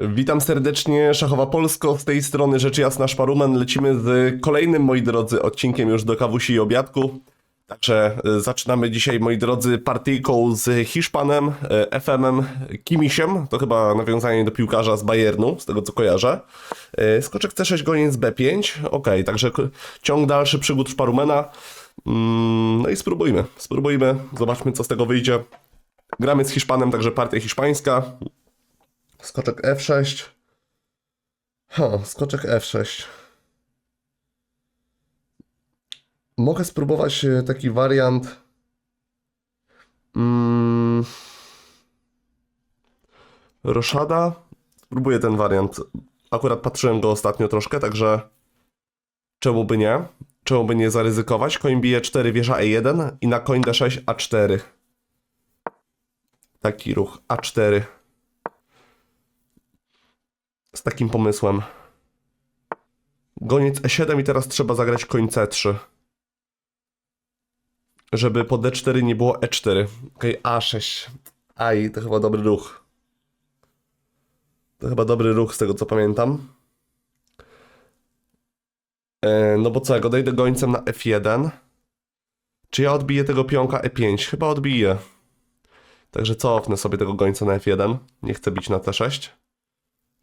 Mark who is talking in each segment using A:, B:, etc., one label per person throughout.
A: Witam serdecznie, Szachowa Polsko, z tej strony rzecz jasna Szparumen. Lecimy z kolejnym, moi drodzy, odcinkiem już do kawusi i obiadku. Także y, zaczynamy dzisiaj, moi drodzy, partyjką z Hiszpanem, y, FM-em, Kimisiem. To chyba nawiązanie do piłkarza z Bayernu, z tego co kojarzę. Y, Skoczek C6, goniec B5. Ok, także ciąg dalszy przygód Szparumena. Mm, No i spróbujmy, spróbujmy, zobaczmy co z tego wyjdzie. Gramy z Hiszpanem, także partia hiszpańska. Skoczek F6. Ha, skoczek F6. Mogę spróbować e, taki wariant. Mm, Roszada. Spróbuję ten wariant. Akurat patrzyłem go ostatnio troszkę, także czemu by nie? Czemu by nie zaryzykować? Koń bije 4, wieża E1 i na koń D6 A4. Taki ruch A4 z takim pomysłem. Goniec E7 i teraz trzeba zagrać koń C3. Żeby po D4 nie było E4. Okej, A6. Aj, to chyba dobry ruch. To chyba dobry ruch z tego co pamiętam. E, no bo co, jak odejdę gońcem na F1, czy ja odbiję tego pionka E5? Chyba odbiję. Także cofnę sobie tego gońca na F1. Nie chcę bić na T6.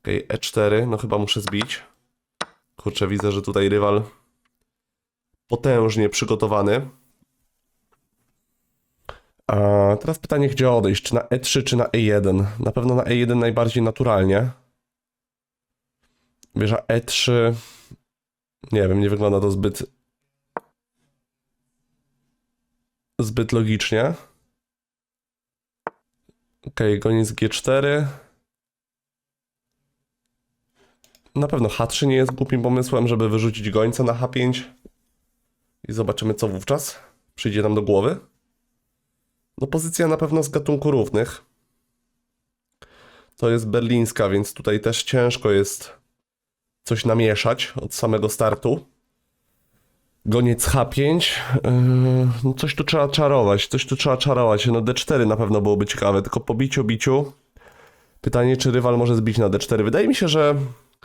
A: Okej, E4, no chyba muszę zbić. Kurczę, widzę, że tutaj rywal potężnie przygotowany. A teraz pytanie, gdzie odejść? Czy na E3, czy na E1? Na pewno na E1 najbardziej naturalnie. Wieża E3. Nie wiem, nie wygląda to zbyt. zbyt logicznie. Okej, goniec G4. Na pewno H3 nie jest głupim pomysłem, żeby wyrzucić gońca na H5. I zobaczymy, co wówczas przyjdzie nam do głowy. No, pozycja na pewno z gatunku równych. To jest berlińska, więc tutaj też ciężko jest coś namieszać od samego startu. Goniec H5. Yy, no coś tu trzeba czarować, coś tu trzeba czarować. No D4 na pewno byłoby ciekawe, tylko po biciu, biciu. Pytanie, czy rywal może zbić na D4. Wydaje mi się, że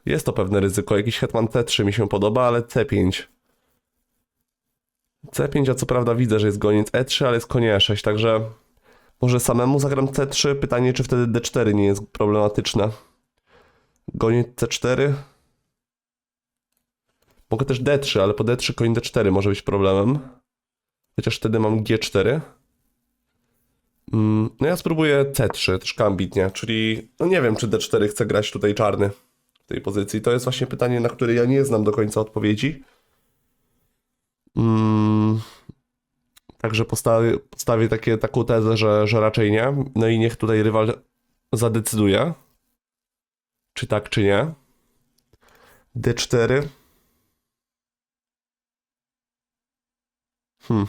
A: jest to pewne ryzyko. Jakiś hetman T3 mi się podoba, ale C5. C5, a co prawda widzę, że jest goniec E3, ale jest konie E6, także może samemu zagram C3. Pytanie, czy wtedy D4 nie jest problematyczne. Goniec C4. Mogę też D3, ale po D3 koń D4 może być problemem. Chociaż wtedy mam G4. Mm, No ja spróbuję C3, troszkę ambitnie, czyli no nie wiem, czy D4 chce grać tutaj czarny tej pozycji. To jest właśnie pytanie, na które ja nie znam do końca odpowiedzi. Mm, Także postawię, postawię takie, taką tezę, że, że raczej nie. No i niech tutaj rywal zadecyduje, czy tak, czy nie. D4. Hmm.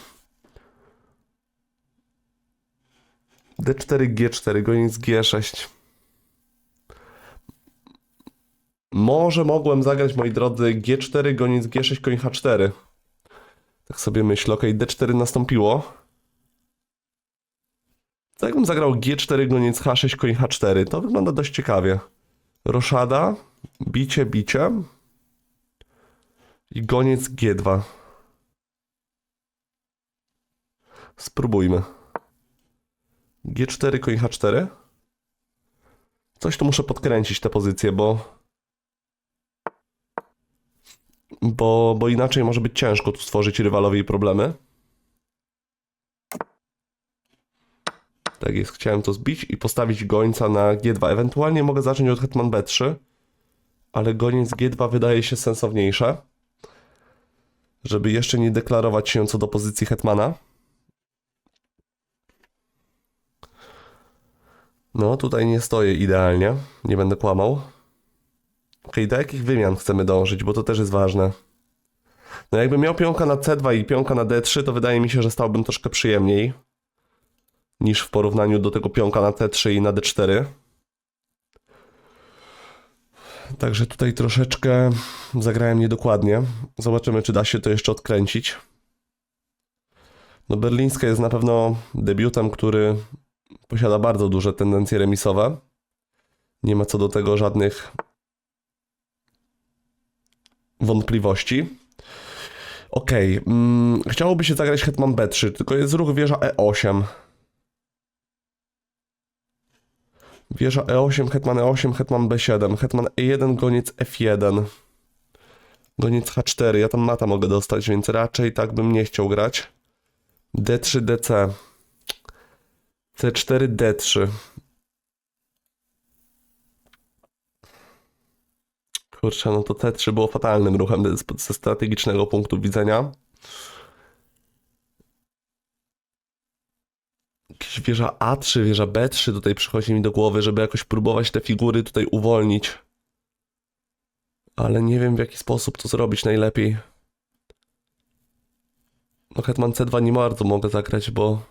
A: D4, G4, goniec G6. Może mogłem zagrać, moi drodzy, G4, goniec G6, koń H4. Tak sobie myślę, ok, D4 nastąpiło. Co jakbym zagrał G4, goniec H6, koń H4? To wygląda dość ciekawie. Roszada, bicie, bicie. I goniec G2. Spróbujmy. G4, koń H4. Coś tu muszę podkręcić tę pozycję, bo... Bo, bo inaczej może być ciężko tu stworzyć rywalowi problemy. Tak jest, chciałem to zbić i postawić gońca na G2. Ewentualnie mogę zacząć od hetman B3, ale goniec G2 wydaje się sensowniejsze, żeby jeszcze nie deklarować się co do pozycji hetmana. No, tutaj nie stoję idealnie, nie będę kłamał. Okej, do jakich wymian chcemy dążyć, bo to też jest ważne. No jakbym miał pionka na C2 i pionka na D3, to wydaje mi się, że stałbym troszkę przyjemniej niż w porównaniu do tego pionka na T3 i na D4. Także tutaj troszeczkę zagrałem niedokładnie. Zobaczymy, czy da się to jeszcze odkręcić. No berlińska jest na pewno debiutem, który posiada bardzo duże tendencje remisowe. Nie ma co do tego żadnych wątpliwości. Okej, mm, chciałoby się zagrać Hetman B3, tylko jest ruch wieża E8. Wieża E8, Hetman E8, Hetman B7, Hetman E1, goniec F1. Goniec H4, ja tam mata mogę dostać, więc raczej tak bym nie chciał grać. D3, DC. C4, D3. Kurczę, no to T3 było fatalnym ruchem ze strategicznego punktu widzenia. Jakieś wieża A3, wieża B3 tutaj przychodzi mi do głowy, żeby jakoś próbować te figury tutaj uwolnić. Ale nie wiem w jaki sposób to zrobić najlepiej. No Hetman C2 nie bardzo mogę zagrać, bo...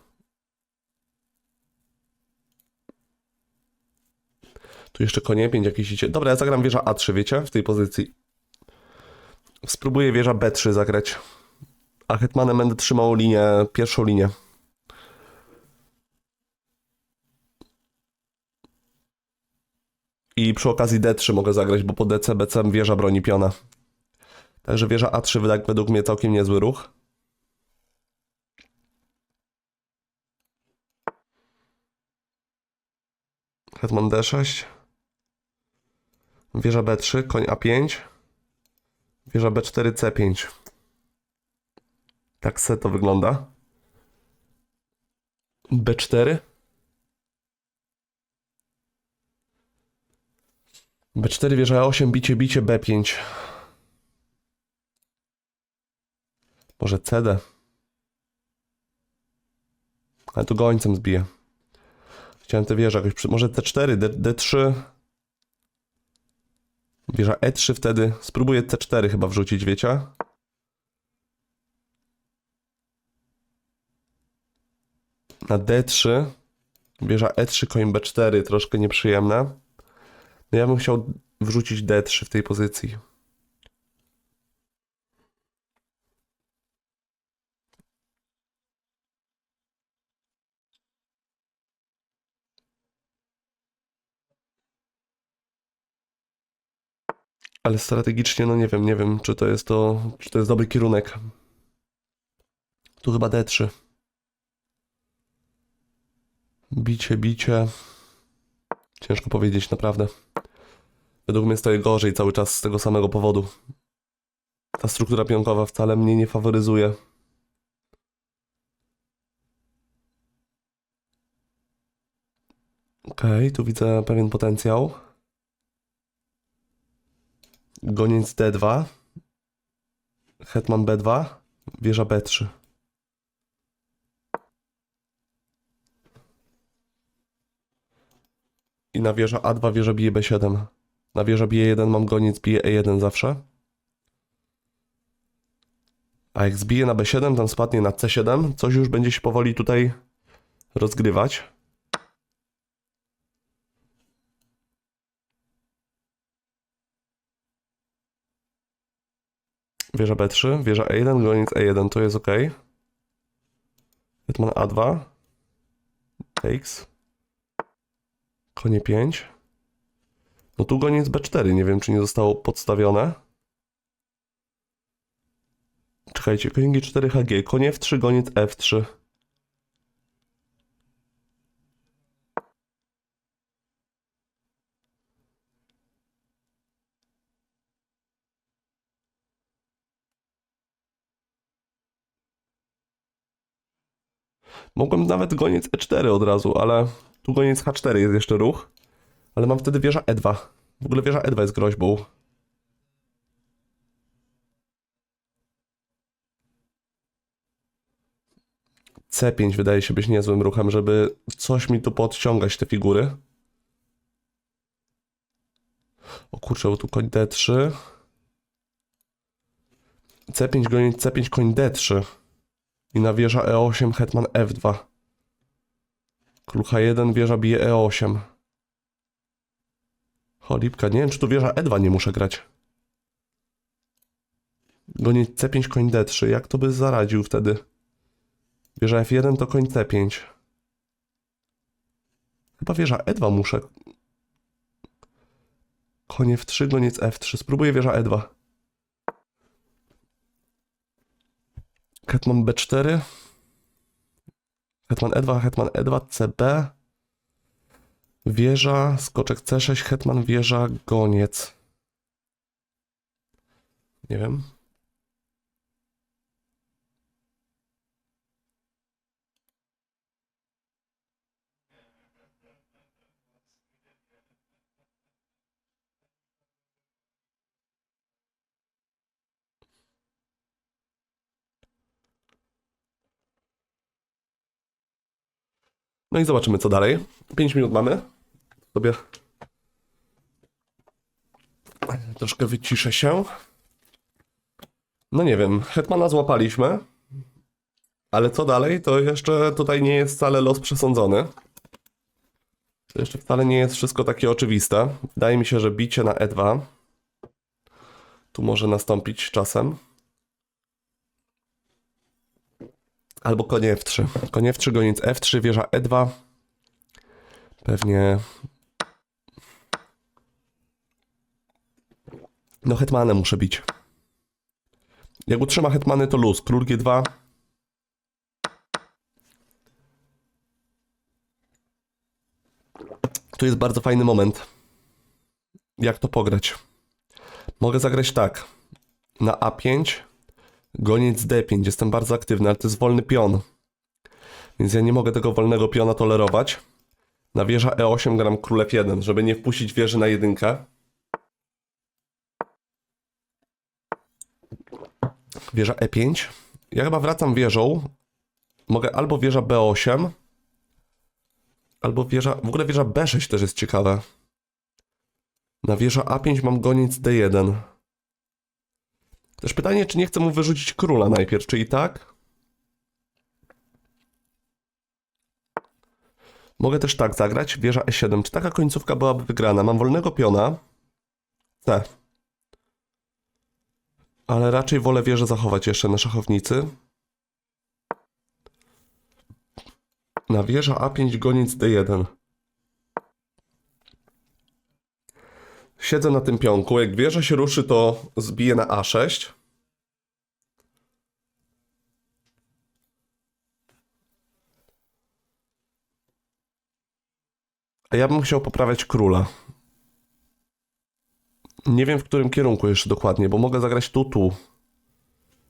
A: Tu jeszcze konie 5 jakieś idzie. Dobra, ja zagram wieża A3, wiecie? W tej pozycji. Spróbuję wieża B3 zagrać. A Hetmanem będę trzymał linię, pierwszą linię. I przy okazji D3 mogę zagrać, bo po DC, BC wieża broni piona. Także wieża A3 wyda- według mnie całkiem niezły ruch. Hetman D6. Wieża B3, koń A5. Wieża B4, C5. Tak se to wygląda. B4. B4, wieża E8, bicie, bicie, B5. Może CD. Ale tu gońcem zbiję. Chciałem te wieże jakoś przy... Może C4, D, D3. Wieża E3 wtedy. Spróbuję C4 chyba wrzucić, wiecie? Na D3. Wieża E3, koń B4. Troszkę nieprzyjemne. No ja bym chciał wrzucić D3 w tej pozycji. Ale strategicznie, no nie wiem, nie wiem, czy to jest to, czy to jest dobry kierunek. Tu chyba D3. Bicie, bicie. Ciężko powiedzieć, naprawdę. Według mnie stoję gorzej cały czas z tego samego powodu. Ta struktura pionkowa wcale mnie nie faworyzuje. Okej, tu widzę pewien potencjał. Goniec D2. Hetman B2. Wieża B3. I na wieża A2 wieża bije B7. Na wieża bije 1 mam goniec bije E1 zawsze. A jak zbije na B7, tam spadnie na C7, coś już będzie się powoli tutaj rozgrywać. Wieża B3, wieża E1, goniec E1, to jest ok. Hetman A2. Takes. Konie 5. No tu goniec B4, nie wiem czy nie zostało podstawione. Czekajcie, koń G4 HG, konie F3, goniec F3. Mogłem nawet goniec E4 od razu, ale tu goniec H4 jest jeszcze ruch. Ale mam wtedy wieża E2. W ogóle wieża E2 jest groźbą. C5 wydaje się być niezłym ruchem, żeby coś mi tu podciągać te figury. O kurczę, bo tu koń D3. C5 goniec C5 koń D3. I na wieża E8 hetman F2. Król H1 wieża bije E8. Cholipka, nie wiem czy tu wieża E2 nie muszę grać. Goniec C5 koń D3, jak to by zaradził wtedy? Wieża F1 to koń C5. Chyba wieża E2 muszę. Konie w 3, goniec F3. Spróbuję wieża E2. Hetman B4. Hetman E2, Hetman E2, CB. Wieża, skoczek C6, Hetman, wieża, goniec. Nie wiem. No i zobaczymy, co dalej. 5 minut mamy. Sobie troszkę wyciszę się. No nie wiem, Hetmana złapaliśmy. Ale co dalej, to jeszcze tutaj nie jest wcale los przesądzony. To jeszcze wcale nie jest wszystko takie oczywiste. Wydaje mi się, że bicie na E2 tu może nastąpić czasem. Albo konie F3. Konie F3, goniec F3, wieża E2. Pewnie... No hetmanem muszę bić. Jak utrzyma hetmany to luz. Król G2. Tu jest bardzo fajny moment. Jak to pograć? Mogę zagrać tak. Na A5 Goniec D5, jestem bardzo aktywny, ale to jest wolny pion. Więc ja nie mogę tego wolnego piona tolerować. Na wieża E8 gram król F1, żeby nie wpuścić wieży na jedynkę. Wieża E5. Ja chyba wracam wieżą. Mogę albo wieża B8, albo wieża... W ogóle wieża B6 też jest ciekawe. Na wieża A5 mam goniec D1. Też pytanie, czy nie chcę mu wyrzucić króla najpierw, czy i tak? Mogę też tak zagrać, wieża E7. Czy taka końcówka byłaby wygrana? Mam wolnego piona. C. Ale raczej wolę wieżę zachować jeszcze na szachownicy. Na wieża A5 goniec D1. Siedzę na tym pionku. Jak wieża się ruszy, to zbiję na A6. A ja bym chciał poprawiać króla. Nie wiem w którym kierunku jeszcze dokładnie, bo mogę zagrać tu, tu.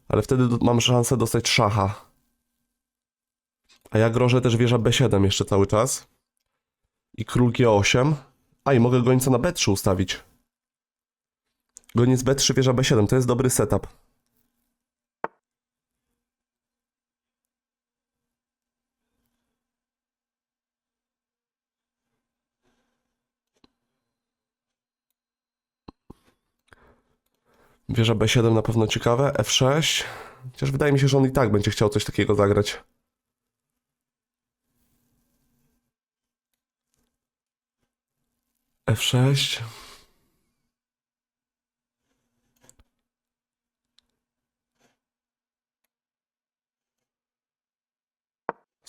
A: Ale wtedy mam szansę dostać szacha. A ja grożę też wieża B7 jeszcze cały czas. I król G8. A i mogę gońca na B3 ustawić. Goniec B3, wieża B7. To jest dobry setup. Wieża B7 na pewno ciekawe. F6. Chociaż wydaje mi się, że on i tak będzie chciał coś takiego zagrać. F6.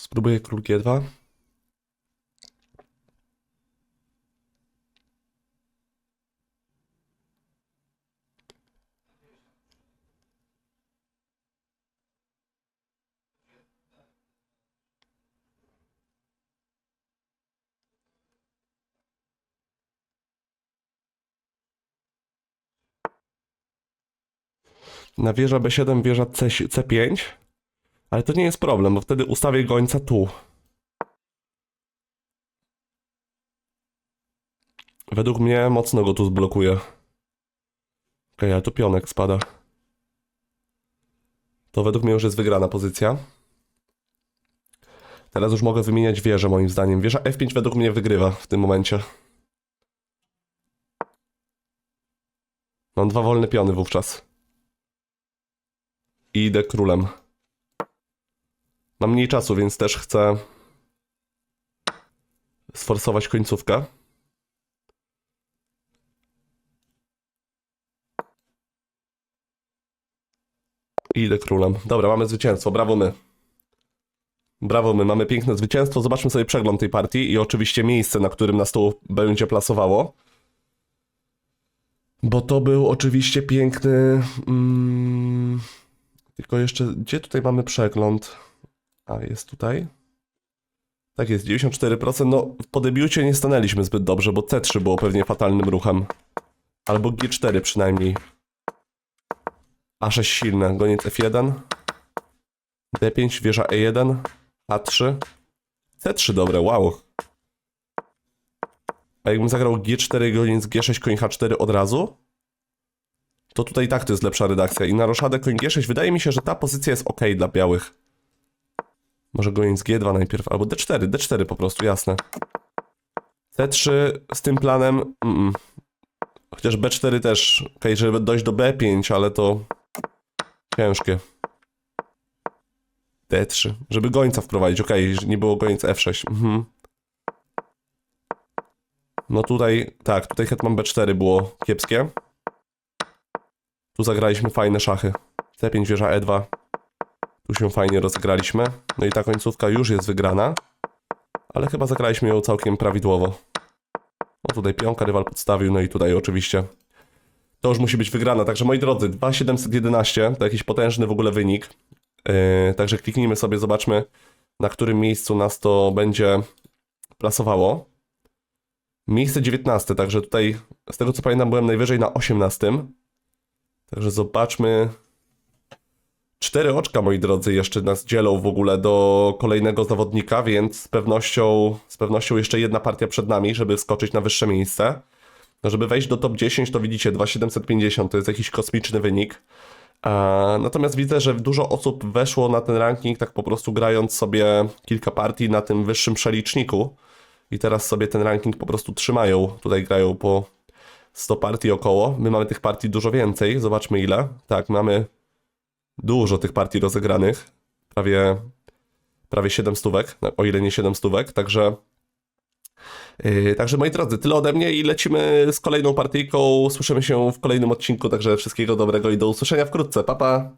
A: Spróbuję król G2. Na wieża B7 wieża C, C5. Ale to nie jest problem, bo wtedy ustawię gońca tu. Według mnie mocno go tu zblokuje. Okej, ale tu pionek spada. To według mnie już jest wygrana pozycja. Teraz już mogę wymieniać wieżę moim zdaniem. Wieża F5 według mnie wygrywa w tym momencie. Mam dwa wolne piony wówczas. I idę królem. Mam mniej czasu, więc też chcę sforsować końcówkę. I idę królem. Dobra, mamy zwycięstwo. Brawo my. Brawo my. Mamy piękne zwycięstwo. Zobaczmy sobie przegląd tej partii i oczywiście miejsce, na którym nas to będzie plasowało. Bo to był oczywiście piękny. Mm, tylko jeszcze, gdzie tutaj mamy przegląd? A, jest tutaj. Tak jest, 94%. No, po debiucie nie stanęliśmy zbyt dobrze, bo C3 było pewnie fatalnym ruchem. Albo G4 przynajmniej. A6 silne, goniec F1. D5, wieża E1. A3. C3 dobre, wow. A jakbym zagrał G4, goniec G6, koń H4 od razu, to tutaj tak to jest lepsza redakcja. I na roszadę koń G6 wydaje mi się, że ta pozycja jest ok dla białych. Może goniec G2 najpierw, albo D4, D4 po prostu, jasne. C3 z tym planem, mm, chociaż B4 też, żeby dojść do B5, ale to ciężkie. D3, żeby gońca wprowadzić, ok, nie było gońca F6. Mhm. No tutaj, tak, tutaj hetman B4 było kiepskie. Tu zagraliśmy fajne szachy. C5, wieża E2. Tu się fajnie rozegraliśmy. No i ta końcówka już jest wygrana. Ale chyba zagraliśmy ją całkiem prawidłowo. No tutaj pionka rywal podstawił, no i tutaj oczywiście to już musi być wygrana. Także moi drodzy, 2711 to jakiś potężny w ogóle wynik. Yy, także kliknijmy sobie, zobaczmy na którym miejscu nas to będzie plasowało. Miejsce 19, także tutaj z tego co pamiętam byłem najwyżej na 18. Także zobaczmy. Cztery oczka, moi drodzy, jeszcze nas dzielą w ogóle do kolejnego zawodnika, więc z pewnością, z pewnością jeszcze jedna partia przed nami, żeby skoczyć na wyższe miejsce. No, żeby wejść do top 10, to widzicie 2750, to jest jakiś kosmiczny wynik. Natomiast widzę, że dużo osób weszło na ten ranking, tak po prostu grając sobie kilka partii na tym wyższym przeliczniku. I teraz sobie ten ranking po prostu trzymają. Tutaj grają po 100 partii około. My mamy tych partii dużo więcej. Zobaczmy ile. Tak, mamy dużo tych partii rozegranych. Prawie, prawie 7 stówek, o ile nie 7 stówek. Także, yy, także moi drodzy, tyle ode mnie i lecimy z kolejną partyjką. Słyszymy się w kolejnym odcinku. Także wszystkiego dobrego i do usłyszenia wkrótce. Pa, pa!